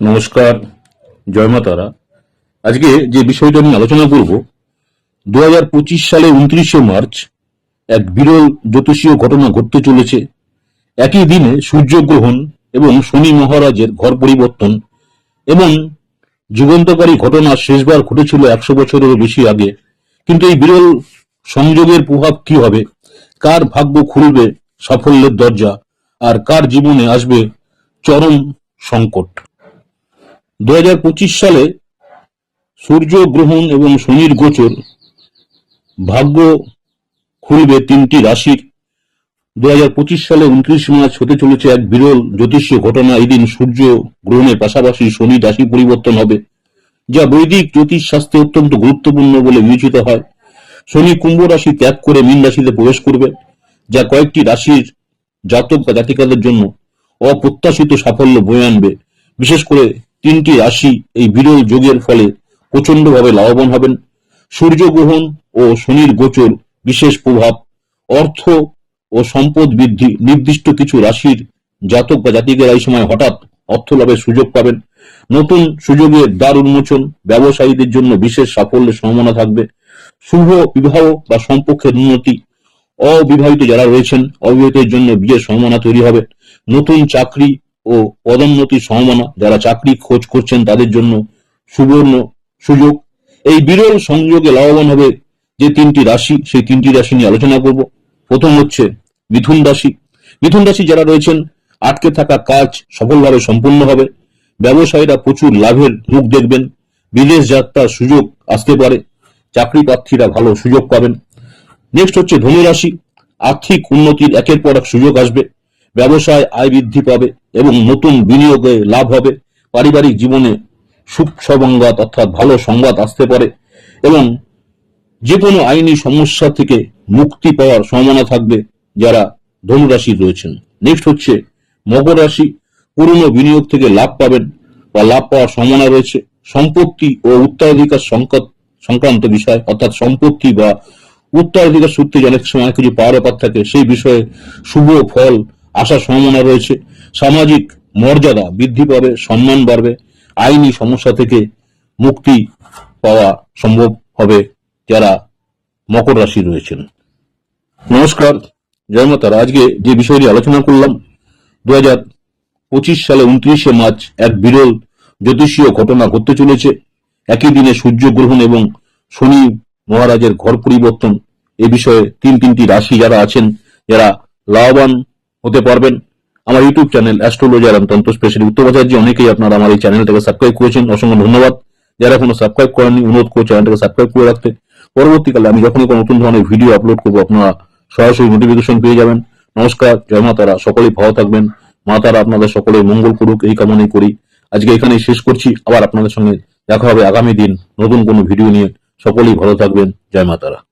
নমস্কার, জয় মা আজকে যে বিষয়টা নিয়ে আলোচনা করব দু সালে উনত্রিশে মার্চ এক বিরল জ্যোতিষীয় ঘটনা ঘটতে চলেছে। একই দিনে সূর্যগ্রহণ এবং শনি মহারাজের ঘর পরিবর্তন এবং যুগান্তকারী ঘটনা শেষবার ঘটেছিল একশো বছরেরও বেশি আগে। কিন্তু এই বিরল সংযোগের প্রভাব কি হবে? কার ভাগ্য খুলবে সাফল্যের দরজা? আর কার জীবনে আসবে চরম সংকট? দু হাজার পঁচিশ সালে সূর্য গ্রহণ এবং শনির গোচর ভাগ্য খুলবে তিনটি রাশির। দু হাজার পঁচিশ সালে উনত্রিশ মার্চ হতে চলেছে এক বিরল জ্যোতিষীয় ঘটনা। এদিন সূর্য গ্রহণের পাশাপাশি শনি রাশি পরিবর্তন হবে, যা বৈদিক জ্যোতিষ শাস্ত্রে অত্যন্ত গুরুত্বপূর্ণ বলে বিবেচিত হয়। শনি কুম্ভ রাশি ত্যাগ করে মীন রাশিতে প্রবেশ করবে, যা কয়েকটি রাশির জাতক বা জাতিকাদের জন্য অপ্রত্যাশিত সাফল্য বয়ে আনবে। বিশেষ করে তিনটি রাশি এই বিরল যোগের ফলে প্রচন্ডভাবে লাভবান হবেন। সূর্যগ্রহণ ও শনির গোচর বিশেষ প্রভাব, অর্থ ও সম্পদ বৃদ্ধি নির্দিষ্ট কিছু রাশির জাতক বা জাতিকেরা এই সময় হঠাৎ অর্থ লাভের সুযোগ পাবেন। নতুন সুযোগের দ্বার উন্মোচন ব্যবসায়ীদের জন্য বিশেষ সাফল্যের সম্ভাবনা থাকবে। শুভ বিবাহ বা সম্পর্কের উন্নতি, অবিবাহিত যারা রয়েছেন, অবিবাহিতের জন্য বিয়ের সম্ভাবনা তৈরি হবে। নতুন চাকরি ও পদোন্নতির সম্ভাবনা যারা চাকরি খোঁজ করছেন তাদের জন্য সুবর্ণ সুযোগ। এই বিরল সংযোগে লাভবান হবে যে তিনটি রাশি, সেই তিনটি রাশি নিয়ে আলোচনা করব। প্রথম হচ্ছে মিথুন রাশি। মিথুন রাশি যারা রয়েছেন, আটকে থাকা কাজ সফলভাবে সম্পূর্ণ হবে। ব্যবসায়ীরা প্রচুর লাভের মুখ দেখবেন। বিদেশ যাত্রার সুযোগ আসতে পারে। চাকরি প্রার্থীরা ভালো সুযোগ পাবেন। নেক্সট হচ্ছে ধনু রাশি। আর্থিক উন্নতির একের পর এক সুযোগ আসবে। ব্যবসায় আয় বৃদ্ধি পাবে এবং নতুন বিনিয়োগে লাভ হবে। পারিবারিক জীবনে সুখ সংবাদ অর্থাৎ ভালো সংবাদ আসতে পারে এবং যে কোনো আইনি সমস্যা থেকে মুক্তি পাওয়ার সম্ভাবনা থাকবে যারা ধনুরাশি রয়েছেন। নেক্সট হচ্ছে মকর রাশি। পুরনো বিনিয়োগ থেকে লাভ পাবেন বা লাভ পাওয়ার সম্ভাবনা রয়েছে। সম্পত্তি ও উত্তরাধিকার সংকট সংক্রান্ত বিষয় অর্থাৎ সম্পত্তি বা উত্তরাধিকার সূত্রে অনেক সময় কিছু পাওয়ার ব্যাপার থাকে, সেই বিষয়ে শুভ ফল আসার সম্ভাবনা রয়েছে। সামাজিক মর্যাদা বৃদ্ধি পাবে, সম্মান বাড়বে, আইনি সমস্যা থেকে মুক্তি পাওয়া সম্ভব হবে যারা মকর রাশি রয়েছেন। নমস্কার জয়মাতারা আজকে যে বিষয়টি আলোচনা করলাম দু পঁচিশ সালে উনত্রিশে মার্চ এক বিরল জ্যোতিষীয় ঘটনা ঘটতে চলেছে। একই দিনে সূর্যগ্রহণ এবং শনি মহারাজের ঘর পরিবর্তন এ বিষয়ে তিন তিনটি রাশি যারা আছেন, যারা লাভবান হতে পারবেন। আমার ইউটিউব চ্যানেল অ্যাস্ট্রোলজার and তন্ত্র স্পেশালি উত্তরবাচার্য অনেকেই আপনারা আমার এই চ্যানেলটাকে সাবস্ক্রাইব করেছেন। অসংখ্য ধন্যবাদ। যারা এখনও সাবস্ক্রাইব করেননি, অনুরোধ করে চ্যানেলটাকে সাবস্ক্রাইব করে রাখতে। পরবর্তীকালে আমি যখনই কোনো নতুন ধরনের ভিডিও আপলোড করব, আপনারা সরাসরি নোটিফিকেশন পেয়ে যাবেন। নমস্কার, জয় মা তারা। সকলেই ভালো থাকবেন। মা তারা আপনাদের সকলের মঙ্গল করুক, এই কামনাই করি। আজকে এখানেই শেষ করছি। আবার আপনাদের সঙ্গে দেখা হবে আগামী দিন নতুন কোনো ভিডিও নিয়ে। সকলেই ভালো থাকবেন। জয় মা তারা।